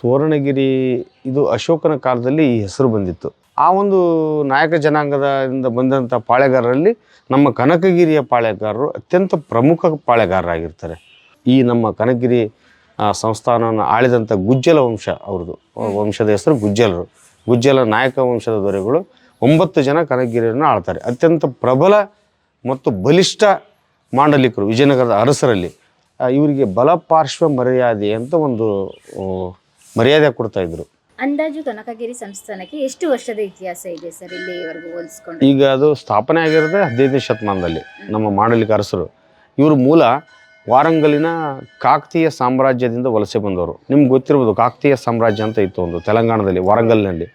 ಸುವರ್ಣಗಿರಿ, ಇದು ಅಶೋಕನ ಕಾಲದಲ್ಲಿ ಈ ಹೆಸರು ಬಂದಿತ್ತು. ಆ ಒಂದು ನಾಯಕ ಜನಾಂಗದಿಂದ ಬಂದಂಥ ಪಾಳೆಗಾರರಲ್ಲಿ ನಮ್ಮ ಕನಕಗಿರಿಯ ಪಾಳೆಗಾರರು ಅತ್ಯಂತ ಪ್ರಮುಖ ಪಾಳೆಗಾರರಾಗಿರ್ತಾರೆ. ಈ ನಮ್ಮ ಕನಕಗಿರಿ ಸಂಸ್ಥಾನವನ್ನು ಆಳಿದಂಥ ಗುಜ್ಜಲ ವಂಶ ಅವ್ರದ್ದು ವಂಶದ ಹೆಸರು ಗುಜ್ಜಲರು. ಗುಜ್ಜಲ ನಾಯಕ ವಂಶದ ದೊರೆಗಳು ಒಂಬತ್ತು ಜನ ಕನಕಗಿರಿಯನ್ನು ಆಳ್ತಾರೆ. ಅತ್ಯಂತ ಪ್ರಬಲ ಮತ್ತು ಬಲಿಷ್ಠ ಮಾಂಡಲಿಕರು ವಿಜಯನಗರದ ಅರಸರಲ್ಲಿ. ಇವರಿಗೆ ಇವರಿಗೆ ಬಲಪಾರ್ಶ್ವ ಮರ್ಯಾದೆ ಅಂತ ಒಂದು ಮರ್ಯಾದೆ ಕೊಡ್ತಾ ಇದ್ರು. ಅಂದಾಜು ಕನಕಗಿರಿ ಸಂಸ್ಥಾನಕ್ಕೆ ಎಷ್ಟು ವರ್ಷದ ಇತಿಹಾಸ ಇದೆ ಸರ್ ಇಲ್ಲಿವರೆಗೂ ಹೋಲಿಸ್ಕೊಂಡು ಈಗ ಅದು ಸ್ಥಾಪನೆ ಆಗಿರೋದೇ ಹದಿನೈದನೇ ಶತಮಾನದಲ್ಲಿ ನಮ್ಮ ಮಾಡಲಿಕ ಅರಸರು ಇವರು ಮೂಲ ವಾರಂಗಲಿನ ಕಾಕತೀಯ ಸಾಮ್ರಾಜ್ಯದಿಂದ ವಲಸೆ ಬಂದವರು. ನಿಮ್ಗೆ ಗೊತ್ತಿರ್ಬೋದು ಕಾಕತೀಯ ಸಾಮ್ರಾಜ್ಯ ಅಂತ ಇತ್ತು ಒಂದು ತೆಲಂಗಾಣದಲ್ಲಿ ವಾರಂಗಲ್ನಲ್ಲಿ.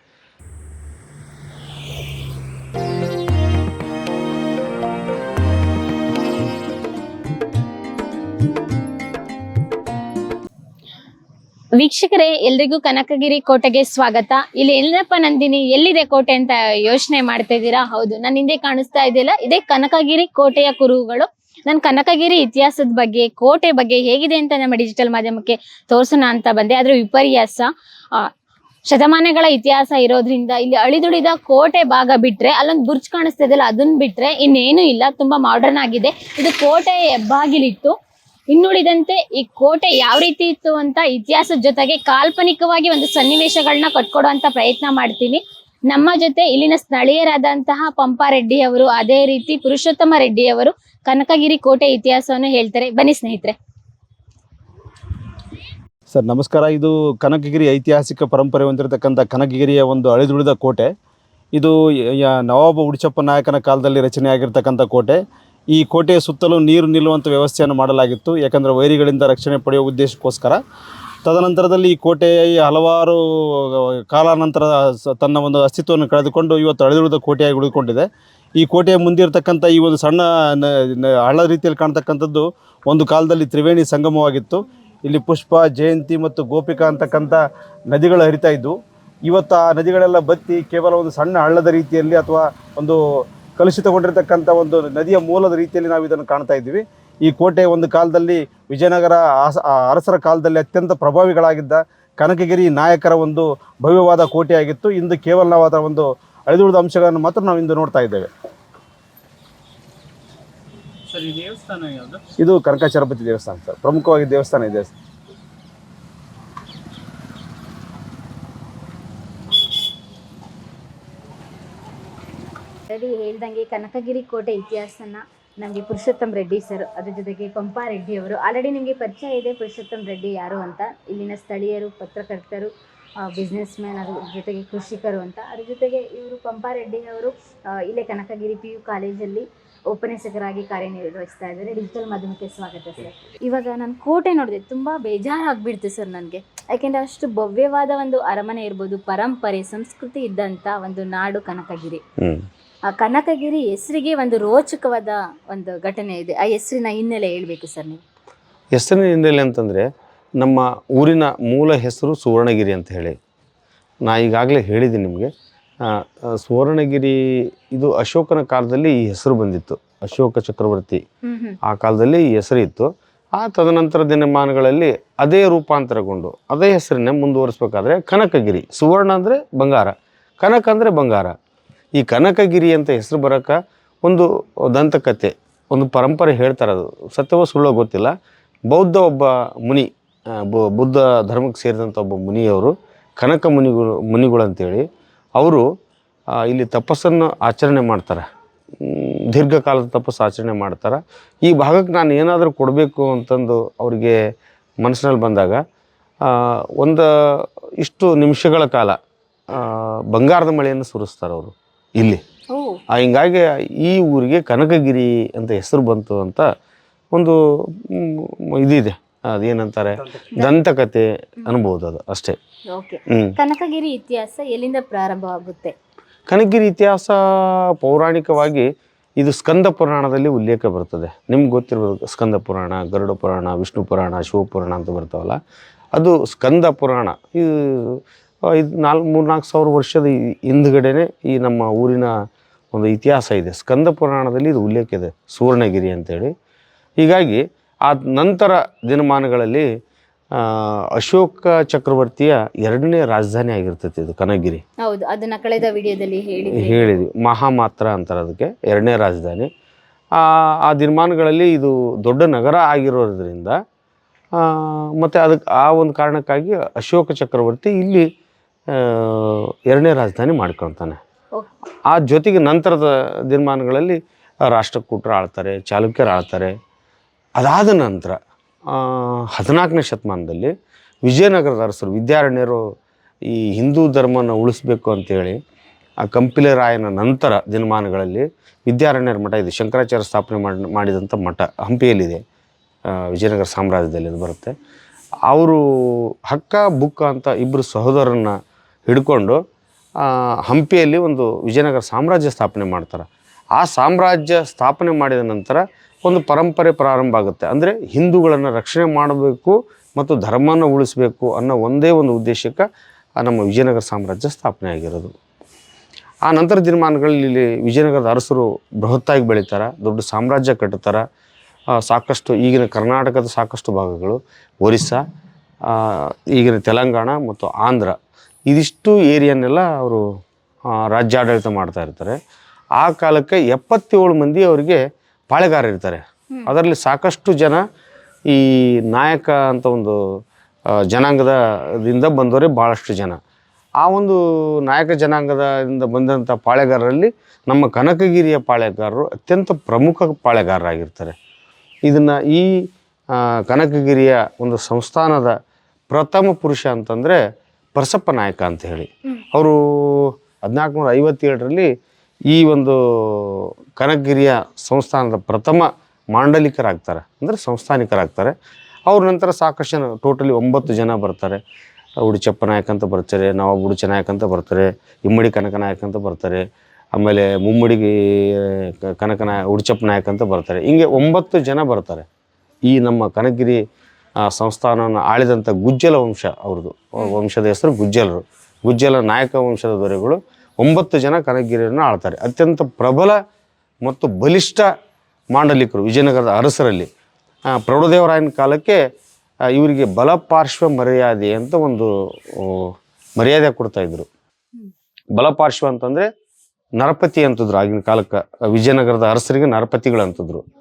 ವೀಕ್ಷಕರೇ, ಎಲ್ರಿಗೂ ಕನಕಗಿರಿ ಕೋಟೆಗೆ ಸ್ವಾಗತ. ಇಲ್ಲಿ ಎಲ್ಲಪ್ಪ ನಂದಿನಿ? ಎಲ್ಲಿದೆ ಕೋಟೆ ಅಂತ ಯೋಚನೆ ಮಾಡ್ತಾ ಇದ್ದೀರಾ? ಹೌದು, ನಾನು ಹಿಂದೆ ಕಾಣಿಸ್ತಾ ಇದೆಯಲ್ಲ, ಇದೇ ಕನಕಗಿರಿ ಕೋಟೆಯ ಕುರುಹುಗಳು. ನಾನು ಕನಕಗಿರಿ ಇತಿಹಾಸದ ಬಗ್ಗೆ, ಕೋಟೆ ಬಗ್ಗೆ ಹೇಗಿದೆ ಅಂತ ನಮ್ಮ ಡಿಜಿಟಲ್ ಮಾಧ್ಯಮಕ್ಕೆ ತೋರಿಸೋಣ ಅಂತ ಬಂದೆ. ಆದ್ರೆ ವಿಪರ್ಯಾಸ ಶತಮಾನಗಳ ಇತಿಹಾಸ ಇರೋದ್ರಿಂದ ಇಲ್ಲಿ ಅಳಿದುಳಿದ ಕೋಟೆ ಭಾಗ ಬಿಟ್ರೆ, ಅಲ್ಲೊಂದು ಬುರ್ಜ್ ಕಾಣಿಸ್ತಾ ಇದೆಯಲ್ಲ ಅದನ್ನ ಬಿಟ್ರೆ ಇನ್ನೇನು ಇಲ್ಲ. ತುಂಬಾ ಮಾಡರ್ನ್ ಆಗಿದೆ. ಇದು ಕೋಟೆ ಹೆಬ್ಬಾಗಿಲಿತ್ತು ಇನ್ನುಳಿದಂತೆ ಈ ಕೋಟೆ ಯಾವ ರೀತಿ ಇತ್ತು ಅಂತ ಇತಿಹಾಸದ ಜೊತೆಗೆ ಕಾಲ್ಪನಿಕವಾಗಿ ಒಂದು ಸನ್ನಿವೇಶಗಳನ್ನ ಕಟ್ಕೊಡುವಂತ ಪ್ರಯತ್ನ ಮಾಡ್ತೀನಿ. ನಮ್ಮ ಜೊತೆ ಇಲ್ಲಿನ ಸ್ಥಳೀಯರಾದಂತಹ ಪಂಪಾ ರೆಡ್ಡಿ ಅವರು, ಅದೇ ರೀತಿ ಪುರುಷೋತ್ತಮ ರೆಡ್ಡಿ ಅವರು ಕನಕಗಿರಿ ಕೋಟೆ ಇತಿಹಾಸವನ್ನು ಹೇಳ್ತಾರೆ. ಬನ್ನಿ ಸ್ನೇಹಿತರೆ. ಸರ್, ನಮಸ್ಕಾರ. ಇದು ಕನಕಗಿರಿ ಐತಿಹಾಸಿಕ ಪರಂಪರೆ ಹೊಂದಿರತಕ್ಕಂಥ ಕನಕಗಿರಿಯ ಒಂದು ಅಳಿದುಳಿದ ಕೋಟೆ. ಇದು ನವಾಬ ಉಡಿಚಪ್ಪ ನಾಯಕನ ಕಾಲದಲ್ಲಿ ರಚನೆಯಾಗಿರ್ತಕ್ಕಂಥ ಕೋಟೆ. ಈ ಕೋಟೆಯ ಸುತ್ತಲೂ ನೀರು ನಿಲ್ಲುವಂಥ ವ್ಯವಸ್ಥೆಯನ್ನು ಮಾಡಲಾಗಿತ್ತು. ಯಾಕಂದರೆ ವೈರಿಗಳಿಂದ ರಕ್ಷಣೆ ಪಡೆಯುವ ಉದ್ದೇಶಕ್ಕೋಸ್ಕರ. ತದನಂತರದಲ್ಲಿ ಈ ಕೋಟೆ ಹಲವಾರು ಕಾಲಾನಂತರ ತನ್ನ ಒಂದು ಅಸ್ತಿತ್ವವನ್ನು ಕಳೆದುಕೊಂಡು ಇವತ್ತು ಅಳಿದುಳಿದ ಕೋಟೆಯಾಗಿ ಉಳಿದುಕೊಂಡಿದೆ. ಈ ಕೋಟೆಯ ಮುಂದಿರತಕ್ಕಂಥ ಈ ಒಂದು ಸಣ್ಣ ಹಳ್ಳ ರೀತಿಯಲ್ಲಿ ಕಾಣ್ತಕ್ಕಂಥದ್ದು ಒಂದು ಕಾಲದಲ್ಲಿ ತ್ರಿವೇಣಿ ಸಂಗಮವಾಗಿತ್ತು. ಇಲ್ಲಿ ಪುಷ್ಪ, ಜಯಂತಿ ಮತ್ತು ಗೋಪಿಕಾ ಅಂತಕ್ಕಂಥ ನದಿಗಳು ಹರಿತಾ ಇದ್ದವು ಇವತ್ತು ಆ ನದಿಗಳೆಲ್ಲ ಬತ್ತಿ ಕೇವಲ ಒಂದು ಸಣ್ಣ ಹಳ್ಳದ ರೀತಿಯಲ್ಲಿ ಅಥವಾ ಒಂದು ಕಲುಷಿತಗೊಂಡಿರ್ತಕ್ಕಂಥ ಒಂದು ನದಿಯ ಮೂಲದ ರೀತಿಯಲ್ಲಿ ನಾವು ಇದನ್ನು ಕಾಣ್ತಾ ಇದ್ದೀವಿ. ಈ ಕೋಟೆ ಒಂದು ಕಾಲದಲ್ಲಿ ವಿಜಯನಗರ ಅರಸರ ಕಾಲದಲ್ಲಿ ಅತ್ಯಂತ ಪ್ರಭಾವಿಗಳಾಗಿದ್ದ ಕನಕಗಿರಿ ನಾಯಕರ ಒಂದು ಭವ್ಯವಾದ ಕೋಟೆಯಾಗಿತ್ತು. ಇಂದು ಕೇವಲ ನಾವು ಅದರ ಒಂದು ಅಳಿದುಳಿದ ಅಂಶಗಳನ್ನು ಮಾತ್ರ ನಾವು ಇಂದು ನೋಡ್ತಾ ಇದ್ದೇವೆ. ಸರ್ ಇದು ಕನಕಾಚಾರಪತಿ ದೇವಸ್ಥಾನ ಸರ್. ಪ್ರಮುಖವಾಗಿ ದೇವಸ್ಥಾನ ಇದೆ. ರೆಡ್ಡಿ ಹೇಳ್ದಂಗೆ ಕನಕಗಿರಿ ಕೋಟೆ ಇತಿಹಾಸನ ನಮಗೆ ಪುರುಷೋತ್ತಮ್ ರೆಡ್ಡಿ ಸರ್, ಅದ್ರ ಜೊತೆಗೆ ಪಂಪಾ ರೆಡ್ಡಿ ಅವರು. ಆಲ್ರೆಡಿ ನಿಮಗೆ ಪರಿಚಯ ಇದೆ ಪುರುಷೋತ್ತಮ್ ರೆಡ್ಡಿ ಯಾರು ಅಂತ, ಇಲ್ಲಿನ ಸ್ಥಳೀಯರು, ಪತ್ರಕರ್ತರು ಬಿಸ್ನೆಸ್ ಮ್ಯಾನ್ ಅದ್ರ ಜೊತೆಗೆ ಕೃಷಿಕರು ಅಂತ. ಅದ್ರ ಜೊತೆಗೆ ಇವರು ಪಂಪಾ ರೆಡ್ಡಿ ಅವರು ಇಲ್ಲೇ ಕನಕಗಿರಿ ಪಿ ಯು ಕಾಲೇಜಲ್ಲಿ ಉಪನ್ಯಾಸಕರಾಗಿ ಕಾರ್ಯನಿರ್ವಹಿಸ್ತಾ ಇದ್ದಾರೆ. ಡಿಜಿಟಲ್ ಮಾಧ್ಯಮಕ್ಕೆ ಸ್ವಾಗತ ಸರ್. ಇವಾಗ ನಾನು ಕೋಟೆ ನೋಡಿದೆ ತುಂಬ ಬೇಜಾರಾಗ್ಬಿಡ್ತು ಸರ್ ನನಗೆ. ಯಾಕೆಂದರೆ ಅಷ್ಟು ಭವ್ಯವಾದ ಒಂದು ಅರಮನೆ ಇರ್ಬೋದು, ಪರಂಪರೆ, ಸಂಸ್ಕೃತಿ ಇದ್ದಂಥ ಒಂದು ನಾಡು ಕನಕಗಿರಿ. ಕನಕಗಿರಿ ಹೆಸರಿಗೆ ಒಂದು ರೋಚಕವಾದ ಒಂದು ಘಟನೆ ಇದೆ. ಆ ಹೆಸರಿನ ಹಿನ್ನೆಲೆ ಹೇಳ್ಬೇಕು ಸರ್ ನೀವು. ಹೆಸರಿನ ಹಿನ್ನೆಲೆ ಅಂತಂದರೆ ನಮ್ಮ ಊರಿನ ಮೂಲ ಹೆಸರು ಸುವರ್ಣಗಿರಿ ಅಂತ ಹೇಳಿ. ನಾ ಈಗಾಗಲೇ ಹೇಳಿದ್ದೀನಿ ನಿಮಗೆ. ಆ, ಆ, ಸುವರ್ಣಗಿರಿ ಇದು ಅಶೋಕನ ಕಾಲದಲ್ಲಿ ಈ ಹೆಸರು ಬಂದಿತ್ತು. ಅಶೋಕ ಚಕ್ರವರ್ತಿ ಆ ಕಾಲದಲ್ಲಿ ಈ ಹೆಸರು ಇತ್ತು. ಆ ತದನಂತರ ದಿನಮಾನಗಳಲ್ಲಿ ಅದೇ ರೂಪಾಂತರಗೊಂಡು ಅದೇ ಹೆಸರನ್ನೇ ಮುಂದುವರಿಸ್ಬೇಕಾದ್ರೆ ಕನಕಗಿರಿ. ಸುವರ್ಣ ಅಂದರೆ ಬಂಗಾರ ಕನಕ ಅಂದರೆ ಬಂಗಾರ. ಈ ಕನಕಗಿರಿ ಅಂತ ಹೆಸರು ಬರೋಕ್ಕೆ ಒಂದು ದಂತಕತೆ ಒಂದು ಪರಂಪರೆ ಹೇಳ್ತಾರೆ ಅದು. ಸತ್ಯವೋ ಸುಳ್ಳೋ ಗೊತ್ತಿಲ್ಲ. ಬೌದ್ಧ ಒಬ್ಬ ಮುನಿ ಬುದ್ಧ ಧರ್ಮಕ್ಕೆ ಸೇರಿದಂಥ ಒಬ್ಬ ಮುನಿಯವರು, ಕನಕ ಮುನಿಗಳು ಮುನಿಗಳು ಅಂತೇಳಿ ಅವರು ಇಲ್ಲಿ ತಪಸ್ಸನ್ನು ಆಚರಣೆ ಮಾಡ್ತಾರೆ. ದೀರ್ಘಕಾಲದ ತಪಸ್ಸು ಆಚರಣೆ ಮಾಡ್ತಾರೆ. ಈ ಭಾಗಕ್ಕೆ ನಾನು ಏನಾದರೂ ಕೊಡಬೇಕು ಅಂತಂದು ಅವರಿಗೆ ಮನಸ್ಸಿನಲ್ಲಿ ಬಂದಾಗ ಒಂದು ಇಷ್ಟು ನಿಮಿಷಗಳ ಕಾಲ ಬಂಗಾರದ ಮಳೆಯನ್ನು ಸುರಿಸ್ತಾರೆ ಅವರು. ಇಲ್ಲಿ. ಹಿಂಗಾಗಿ ಈ ಊರಿಗೆ ಕನಕಗಿರಿ ಅಂತ ಹೆಸರು ಬಂತು ಅಂತ ಒಂದು ಇದಿದೆ. ಅದೇನಂತಾರೆ? ದಂತಕತೆ ಅನ್ಬೋದು ಅದು ಅಷ್ಟೇ. ಕನಕಗಿರಿ ಇತಿಹಾಸ ಎಲ್ಲಿಂದ ಪ್ರಾರಂಭ ಆಗುತ್ತೆ ಕನಕಗಿರಿ ಇತಿಹಾಸ ಪೌರಾಣಿಕವಾಗಿ ಇದು ಸ್ಕಂದ ಪುರಾಣದಲ್ಲಿ ಉಲ್ಲೇಖ ಬರ್ತದೆ. ನಿಮ್ಗೆ ಗೊತ್ತಿರ್ಬೋದು ಸ್ಕಂದ ಪುರಾಣ ಗರುಡ ಪುರಾಣ ವಿಷ್ಣು ಪುರಾಣ ಶಿವಪುರಾಣ ಅಂತ ಬರ್ತಾವಲ್ಲ. ಅದು ಸ್ಕಂದ ಪುರಾಣ. ಇದು ಇದು ನಾಲ್ಕು ಮೂರು ನಾಲ್ಕು ಸಾವಿರ ವರ್ಷದ ಹಿಂದ್ಗಡೆನೆ ಈ ನಮ್ಮ ಊರಿನ ಒಂದು ಇತಿಹಾಸ ಇದೆ. ಸ್ಕಂದ ಪುರಾಣದಲ್ಲಿ ಇದು ಉಲ್ಲೇಖ ಇದೆ ಸುವರ್ಣಗಿರಿ ಅಂತೇಳಿ. ಹೀಗಾಗಿ ಆ ನಂತರ ದಿನಮಾನಗಳಲ್ಲಿ ಅಶೋಕ ಚಕ್ರವರ್ತಿಯ ಎರಡನೇ ರಾಜಧಾನಿ ಆಗಿರ್ತೈತಿ ಇದು ಕನಗಿರಿ ಹೌದು ಅದನ್ನ ಕಳೆದ ವಿಡಿಯೋದಲ್ಲಿ ಹೇಳಿ ಹೇಳಿದ್ವಿ. ಮಹಾಮಾತ್ರ ಅಂತಾರೆ ಅದಕ್ಕೆ ಎರಡನೇ ರಾಜಧಾನಿ. ಆ ದಿನಮಾನಗಳಲ್ಲಿ ಇದು ದೊಡ್ಡ ನಗರ ಆಗಿರೋದ್ರಿಂದ ಮತ್ತು ಅದಕ್ಕೆ ಆ ಒಂದು ಕಾರಣಕ್ಕಾಗಿ ಅಶೋಕ ಚಕ್ರವರ್ತಿ ಇಲ್ಲಿ ಎರಡನೇ ರಾಜಧಾನಿ ಮಾಡ್ಕೊಳ್ತಾನೆ. ಆ ಜೊತೆಗೆ ನಂತರದ ದಿನಮಾನಗಳಲ್ಲಿ ರಾಷ್ಟ್ರಕೂಟರು ಆಳ್ತಾರೆ ಚಾಲುಕ್ಯರು ಆಳ್ತಾರೆ. ಅದಾದ ನಂತರ ಹದಿನಾಲ್ಕನೇ ಶತಮಾನದಲ್ಲಿ ವಿಜಯನಗರದ ಅರಸರು ವಿದ್ಯಾರಣ್ಯರು ಈ ಹಿಂದೂ ಧರ್ಮನ ಉಳಿಸ್ಬೇಕು ಅಂತೇಳಿ ಆ ಕಂಪಿಲೆ ರಾಯನ ನಂತರ ದಿನಮಾನಗಳಲ್ಲಿ ವಿದ್ಯಾರಣ್ಯರ ಮಠ ಇದೆ. ಶಂಕರಾಚಾರ್ಯ ಸ್ಥಾಪನೆ ಮಾಡಿ ಮಾಡಿದಂಥ ಮಠ ಹಂಪಿಯಲ್ಲಿದೆ. ವಿಜಯನಗರ ಸಾಮ್ರಾಜ್ಯದಲ್ಲಿ ಅದು ಬರುತ್ತೆ. ಅವರು ಹಕ್ಕ ಬುಕ್ಕ ಅಂತ ಇಬ್ಬರು ಸಹೋದರನ್ನ ಹಿಡ್ಕೊಂಡು ಹಂಪಿಯಲ್ಲಿ ಒಂದು ವಿಜಯನಗರ ಸಾಮ್ರಾಜ್ಯ ಸ್ಥಾಪನೆ ಮಾಡ್ತಾರೆ. ಆ ಸಾಮ್ರಾಜ್ಯ ಸ್ಥಾಪನೆ ಮಾಡಿದ ನಂತರ ಒಂದು ಪರಂಪರೆ ಪ್ರಾರಂಭ ಆಗುತ್ತೆ. ಅಂದರೆ ಹಿಂದೂಗಳನ್ನು ರಕ್ಷಣೆ ಮಾಡಬೇಕು ಮತ್ತು ಧರ್ಮನ ಉಳಿಸಬೇಕು ಅನ್ನೋ ಒಂದೇ ಒಂದು ಉದ್ದೇಶಕ್ಕೆ ನಮ್ಮ ವಿಜಯನಗರ ಸಾಮ್ರಾಜ್ಯ ಸ್ಥಾಪನೆ ಆಗಿರೋದು. ಆ ನಂತರ ದಿನಮಾನಗಳಲ್ಲಿ ಇಲ್ಲಿ ವಿಜಯನಗರದ ಅರಸರು ಬೃಹತ್ತಾಗಿ ಬೆಳೀತಾರೆ, ದೊಡ್ಡ ಸಾಮ್ರಾಜ್ಯ ಕಟ್ಟುತ್ತಾರೆ. ಸಾಕಷ್ಟು ಈಗಿನ ಕರ್ನಾಟಕದ ಸಾಕಷ್ಟು ಭಾಗಗಳು, ಒರಿಸ್ಸಾ ಈಗಿನ ತೆಲಂಗಾಣ ಮತ್ತು ಆಂಧ್ರ. ಇದಿಷ್ಟು ಏರಿಯಾನೆಲ್ಲ ಅವರು ರಾಜ್ಯಾಡಳಿತ ಮಾಡ್ತಾ ಇರ್ತಾರೆ. ಆ ಕಾಲಕ್ಕೆ ಎಪ್ಪತ್ತೇಳು ಮಂದಿ ಅವರಿಗೆ ಪಾಳೆಗಾರ ಇರ್ತಾರೆ. ಅದರಲ್ಲಿ ಸಾಕಷ್ಟು ಜನ ಈ ನಾಯಕ ಅಂತ ಒಂದು ಜನಾಂಗದದಿಂದ ಜನಾಂಗದಿಂದ ಬಂದವರೇ ಭಾಳಷ್ಟು ಜನ. ಆ ಒಂದು ನಾಯಕ ಜನಾಂಗದಿಂದ ಬಂದಂಥ ಪಾಳೆಗಾರರಲ್ಲಿ ನಮ್ಮ ಕನಕಗಿರಿಯ ಪಾಳೆಗಾರರು ಅತ್ಯಂತ ಪ್ರಮುಖ ಪಾಳೆಗಾರರಾಗಿರ್ತಾರೆ. ಇದನ್ನು ಈ ಕನಕಗಿರಿಯ ಒಂದು ಸಂಸ್ಥಾನದ ಪ್ರಥಮ ಪುರುಷ ಅಂತಂದರೆ ಪರಸಪ್ಪ ನಾಯಕ ಅಂತ ಹೇಳಿ. ಅವರು ಹದಿನಾಲ್ಕುನೂರ ಐವತ್ತೇಳರಲ್ಲಿ ಈ ಒಂದು ಕನಕಗಿರಿಯ ಸಂಸ್ಥಾನದ ಪ್ರಥಮ ಮಾಂಡಲಿಕರಾಗ್ತಾರೆ. ಅಂದರೆ ಸಂಸ್ಥಾನಿಕರಾಗ್ತಾರೆ. ಅವ್ರ ನಂತರ ಸಾಕಷ್ಟು ಜನ ಟೋಟಲಿ ಒಂಬತ್ತು ಜನ ಬರ್ತಾರೆ. ಉಡುಚಪ್ಪ ನಾಯಕ ಅಂತ ಬರ್ತಾರೆ ನವಾಬ್ ಉಡುಚ ನಾಯಕ ಅಂತ ಬರ್ತಾರೆ ಇಮ್ಮಡಿ ಕನಕ ನಾಯಕ ಅಂತ ಬರ್ತಾರೆ ಆಮೇಲೆ ಮುಮ್ಮಡಿಗೆ ಕನಕನ ಕನಕ ನಾಯ ಉಡುಚಪ್ಪ ನಾಯಕ ಅಂತ ಬರ್ತಾರೆ. ಹಿಂಗೆ ಒಂಬತ್ತು ಜನ ಬರ್ತಾರೆ. ಈ ನಮ್ಮ ಕನಕಗಿರಿ ಆ, ಸಂಸ್ಥಾನವನ್ನು ಆಳಿದಂಥ ಗುಜ್ಜಲ ವಂಶ ಅವ್ರದ್ದು ವಂಶದ ಹೆಸರು ಗುಜ್ಜಲರು. ಗುಜ್ಜಲ ನಾಯಕ ವಂಶದ ದೊರೆಗಳು ಒಂಬತ್ತು ಜನ ಕನಕಗಿರಿಯನ್ನು ಆಳ್ತಾರೆ. ಅತ್ಯಂತ ಪ್ರಬಲ ಮತ್ತು ಬಲಿಷ್ಠ ಮಾಂಡಲಿಕರು ವಿಜಯನಗರದ ಅರಸರಲ್ಲಿ. ಪ್ರೌಢದೇವರಾಯನ ಕಾಲಕ್ಕೆ ಇವರಿಗೆ ಬಲಪಾರ್ಶ್ವ ಮರ್ಯಾದೆ ಅಂತ ಒಂದು ಮರ್ಯಾದೆ ಕೊಡ್ತಾ ಇದ್ರು. ಬಲಪಾರ್ಶ್ವ ಅಂತಂದ್ರೆ ನರಪತಿ ಅಂತಿದ್ರು ಆಗಿನ ಕಾಲಕ್ಕೆ ವಿಜಯನಗರದ ಅರಸರಿಗೆ ನರಪತಿಗಳು ಅಂತಿದ್ರು ಆ,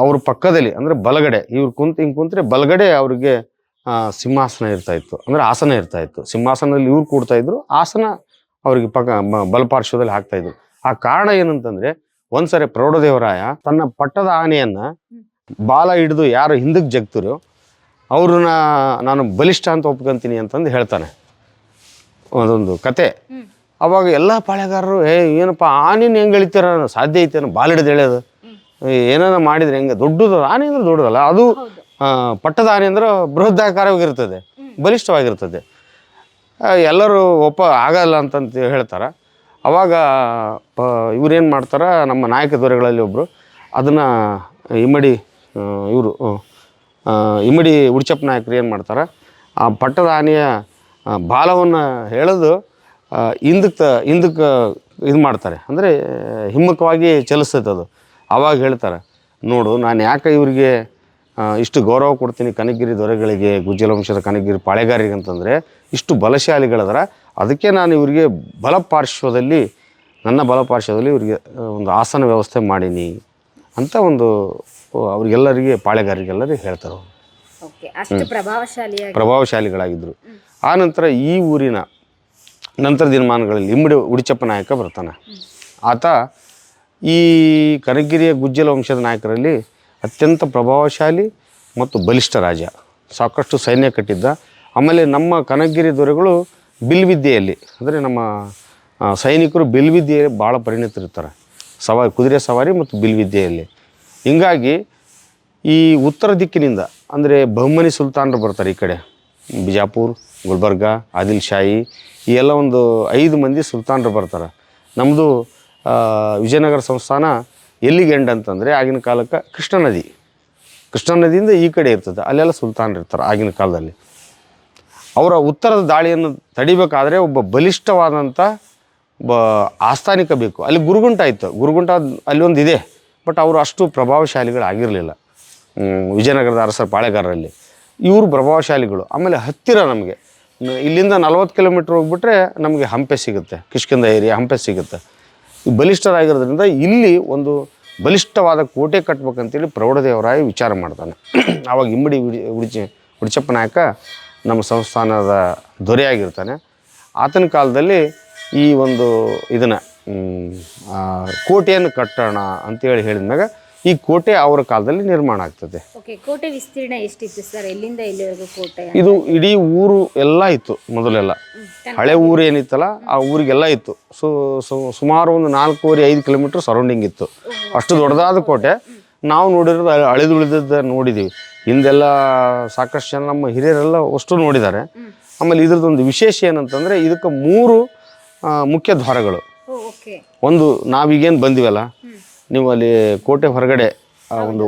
ಅವ್ರ ಪಕ್ಕದಲ್ಲಿ ಅಂದ್ರೆ ಬಲಗಡೆ ಇವ್ರು ಕುಂತು ಹಿಂಗೆ ಕುಂತ್ರೆ ಬಲಗಡೆ ಅವ್ರಿಗೆ ಸಿಂಹಾಸನ ಇರ್ತಾ ಇತ್ತು ಅಂದ್ರೆ ಆಸನ ಇರ್ತಾ ಇತ್ತು. ಸಿಂಹಾಸನದಲ್ಲಿ ಇವ್ರು ಕೂಡ್ತಾ ಇದ್ರು ಆಸನ ಅವ್ರಿಗೆ ಪಕ್ಕ ಬಲಪಾರ್ಶ್ವದಲ್ಲಿ ಹಾಕ್ತಾ ಇದ್ರು. ಆ ಕಾರಣ ಏನಂತಂದ್ರೆ ಒಂದ್ಸರಿ ಪ್ರೌಢದೇವರಾಯ ತನ್ನ ಪಟ್ಟದ ಆನೆಯನ್ನ ಬಾಲ ಹಿಡಿದು ಯಾರು ಹಿಂದಕ್ಕೆ ಜಗ್ತಿರೋ ಅವ್ರನ್ನ ನಾನು ಬಲಿಷ್ಠ ಅಂತ ಒಪ್ಕೊಂತೀನಿ ಅಂತಂದು ಹೇಳ್ತಾನೆ. ಅದೊಂದು ಕತೆ. ಅವಾಗ ಎಲ್ಲ ಪಾಳೆಗಾರರು ಏ ಏನಪ್ಪ ಆನೆನ ಹೆಂಗೆ ಎಳಿತೀರ? ಸಾಧ್ಯ ಐತೇನು ಬಾಲ ಹಿಡಿದು ಎಳೆಯೋದು. ಏನಾರ ಮಾಡಿದ್ರೆ ಹೆಂಗೆ? ದೊಡ್ಡದು ಆನೆ ಅಂದ್ರೆ ದೊಡ್ಡದಲ್ಲ ಅದು ಪಟ್ಟದ ಆನೆ ಅಂದ್ರೆ ಬೃಹದಾಕಾರವಾಗಿರ್ತದೆ ಬಲಿಷ್ಠವಾಗಿರ್ತದೆ. ಎಲ್ಲರೂ ಒಪ್ಪ ಆಗಲ್ಲ ಅಂತಂತ ಹೇಳ್ತಾರೆ. ಅವಾಗ ಇವ್ರೇನು ಮಾಡ್ತಾರೆ ನಮ್ಮ ನಾಯಕ ದೊರೆಗಳಲ್ಲಿ ಒಬ್ಬರು ಅದನ್ನು ಇಮ್ಮಡಿ ಇವರು ಇಮ್ಮಡಿ ಉಡ್ಚಪ್ಪ ನಾಯಕರು ಏನು ಮಾಡ್ತಾರೆ ಆ ಪಟ್ಟದ ಆನೆಯ ಬಾಲವನ್ನು ಎಳೆದು ಆ, ಹಿಂದಕ್ಕೆ ಹಿಂದಕ್ಕೆ ಇದು ಮಾಡ್ತಾರೆ. ಅಂದರೆ ಹಿಮ್ಮುಖವಾಗಿ ಚಲಿಸ್ತೈತೆ ಅದು. ಆವಾಗ ಹೇಳ್ತಾರೆ ನೋಡು ನಾನು ಯಾಕೆ ಇವರಿಗೆ ಇಷ್ಟು ಗೌರವ ಕೊಡ್ತೀನಿ ಕನಕಗಿರಿ ದೊರೆಗಳಿಗೆ ಗುಜ್ಜಲ ವಂಶದ ಕನಕಗಿರಿ ಪಾಳೆಗಾರಿಗೆ ಅಂತಂದರೆ ಇಷ್ಟು ಬಲಶಾಲಿಗಳದರ ಅದಕ್ಕೆ ನಾನು ಇವರಿಗೆ ಬಲಪಾರ್ಶ್ವದಲ್ಲಿ ನನ್ನ ಬಲಪಾರ್ಶ್ವದಲ್ಲಿ ಇವರಿಗೆ ಒಂದು ಆಸನ ವ್ಯವಸ್ಥೆ ಮಾಡೀನಿ ಅಂತ ಒಂದು ಅವ್ರಿಗೆಲ್ಲರಿಗೆ ಪಾಳೆಗಾರಿಗೆಲ್ಲರಿಗೆ ಹೇಳ್ತಾರೆ ಪ್ರಭಾವಶಾಲಿಯಾಗಿ. ಪ್ರಭಾವಶಾಲಿಗಳಾಗಿದ್ದರು ಆ ನಂತರ ಈ ಊರಿನ ನಂತರ ದಿನಮಾನಗಳಲ್ಲಿ ಇಮ್ಮಡಿ ಉಡಿಚಪ್ಪ ನಾಯಕ ಬರ್ತಾನೆ. ಆತ ಈ ಕನಕಗಿರಿಯ ಗುಜ್ಜಲ ವಂಶದ ನಾಯಕರಲ್ಲಿ ಅತ್ಯಂತ ಪ್ರಭಾವಶಾಲಿ ಮತ್ತು ಬಲಿಷ್ಠ ರಾಜ. ಸಾಕಷ್ಟು ಸೈನ್ಯ ಕಟ್ಟಿದ್ದ. ಆಮೇಲೆ ನಮ್ಮ ಕನಗಿರಿ ದೊರೆಗಳು ಬಿಲ್ವಿದ್ಯೆಯಲ್ಲಿ. ಅಂದರೆ ನಮ್ಮ ಸೈನಿಕರು ಬಿಲ್ವಿದ್ಯೆಯಲ್ಲಿ ಭಾಳ ಪರಿಣಿತರಿರ್ತಾರೆ. ಸವಾರಿ, ಕುದುರೆ ಸವಾರಿ ಮತ್ತು ಬಿಲ್ವಿದ್ಯೆಯಲ್ಲಿ. ಹೀಗಾಗಿ ಈ ಉತ್ತರ ದಿಕ್ಕಿನಿಂದ, ಅಂದರೆ ಬಹುಮನಿ ಸುಲ್ತಾನರು ಬರ್ತಾರೆ ಈ ಕಡೆ. ಬಿಜಾಪುರ್, ಗುಲ್ಬರ್ಗ ಆದಿಲ್ ಶಾಹಿ ಈ ಎಲ್ಲ ಒಂದು ಐದು ಮಂದಿ ಸುಲ್ತಾನರು ಬರ್ತಾರೆ. ನಮ್ಮದು ವಿಜಯನಗರ ಸಂಸ್ಥಾನ ಎಲ್ಲಿಗೆ ಎಂಡ್ ಅಂತಂದರೆ ಆಗಿನ ಕಾಲಕ್ಕೆ ಕೃಷ್ಣ ನದಿ. ಕೃಷ್ಣ ನದಿಯಿಂದ ಈ ಕಡೆ ಇರ್ತದೆ. ಅಲ್ಲೆಲ್ಲ ಸುಲ್ತಾನರು ಇರ್ತಾರೆ ಆಗಿನ ಕಾಲದಲ್ಲಿ. ಅವರ ಉತ್ತರದ ದಾಳಿಯನ್ನು ತಡಿಬೇಕಾದ್ರೆ ಒಬ್ಬ ಬಲಿಷ್ಠವಾದಂಥ ಬ ಆಸ್ಥಾನಿಕ ಬೇಕು. ಅಲ್ಲಿ ಗುರುಗುಂಟ ಇತ್ತು ಗುರುಗುಂಟ ಅಲ್ಲಿ ಒಂದು ಇದೆ ಬಟ್ ಅವರು ಅಷ್ಟು ಪ್ರಭಾವಶಾಲಿಗಳಾಗಿರಲಿಲ್ಲ. ವಿಜಯನಗರದ ಅರಸರ ಪಾಳೆಗಾರರಲ್ಲಿ. ಇವರು ಪ್ರಭಾವಶಾಲಿಗಳು. ಆಮೇಲೆ ಹತ್ತಿರ ನಮಗೆ. ಇಲ್ಲಿಂದ ನಲ್ವತ್ತು ಕಿಲೋಮೀಟ್ರ್ ಹೋಗ್ಬಿಟ್ರೆ ನಮಗೆ ಹಂಪೆ ಸಿಗುತ್ತೆ. ಕಿಷ್ಕಿಂದ ಏರಿಯಾ ಹಂಪೆ ಸಿಗುತ್ತೆ. ಬಲಿಷ್ಠರಾಗಿರೋದ್ರಿಂದ ಇಲ್ಲಿ ಒಂದು ಬಲಿಷ್ಠವಾದ ಕೋಟೆ ಕಟ್ಬೇಕಂತೇಳಿ ಪ್ರೌಢದೇವರಾಯ ವಿಚಾರ ಮಾಡ್ತಾನೆ. ಆವಾಗ ಇಮ್ಮಡಿ ಉಡಿ, ಉಡಿಚಿ, ಉಡಿಚಪ್ಪ ನಾಯಕ ನಮ್ಮ ಸಂಸ್ಥಾನದ ದೊರೆಯಾಗಿರ್ತಾನೆ. ಆತನ ಕಾಲದಲ್ಲಿ ಈ ಒಂದು ಇದನ್ನು ಕೋಟೆಯನ್ನು ಕಟ್ಟೋಣ ಅಂತೇಳಿ ಹೇಳಿದ್ಮ್ಯಾಗ ಈ ಕೋಟೆ ಅವರ ಕಾಲದಲ್ಲಿ ನಿರ್ಮಾಣ ಆಗ್ತದೆ. ಓಕೆ ಕೋಟೆ ವಿಸ್ತೀರ್ಣ ಎಷ್ಟಿತ್ತು ಸರ್? ಎಲ್ಲಿಂದ ಎಲ್ಲಿವರೆಗೂ ಕೋಟೆ ಇದು ಇಡೀ ಊರು ಎಲ್ಲ ಇತ್ತು ಮೊದಲೆಲ್ಲ. ಹಳೆ ಊರು ಏನಿತ್ತಲ್ಲ ಆ ಊರಿಗೆಲ್ಲ ಇತ್ತು. ಸೊ ಸುಮಾರು ಒಂದು ನಾಲ್ಕೂವರೆ ಐದು ಕಿಲೋಮೀಟರ್ ಸರೌಂಡಿಂಗ್ ಇತ್ತು. ಅಷ್ಟು ದೊಡ್ಡದಾದ ಕೋಟೆ. ನಾವು ನೋಡಿರೋದು ಅಳಿದು ಅಳಿದುಳಿದದ್ದು ನೋಡಿದ್ದೀವಿ ಹಿಂದೆಲ್ಲ ಸಾಕಷ್ಟು ಜನ ನಮ್ಮ ಹಿರಿಯರೆಲ್ಲ ಅಷ್ಟು ನೋಡಿದ್ದಾರೆ. ಆಮೇಲೆ ಇದ್ರದ್ದೊಂದು ವಿಶೇಷ ಏನಂತಂದರೆ ಇದಕ್ಕೆ ಮೂರು ಮುಖ್ಯ ದ್ವಾರಗಳು. ಒಂದು ನಾವೀಗೇನು ಬಂದಿವಲ್ಲ ನೀವು ಅಲ್ಲಿ ಕೋಟೆ ಹೊರಗಡೆ ಆ ಒಂದು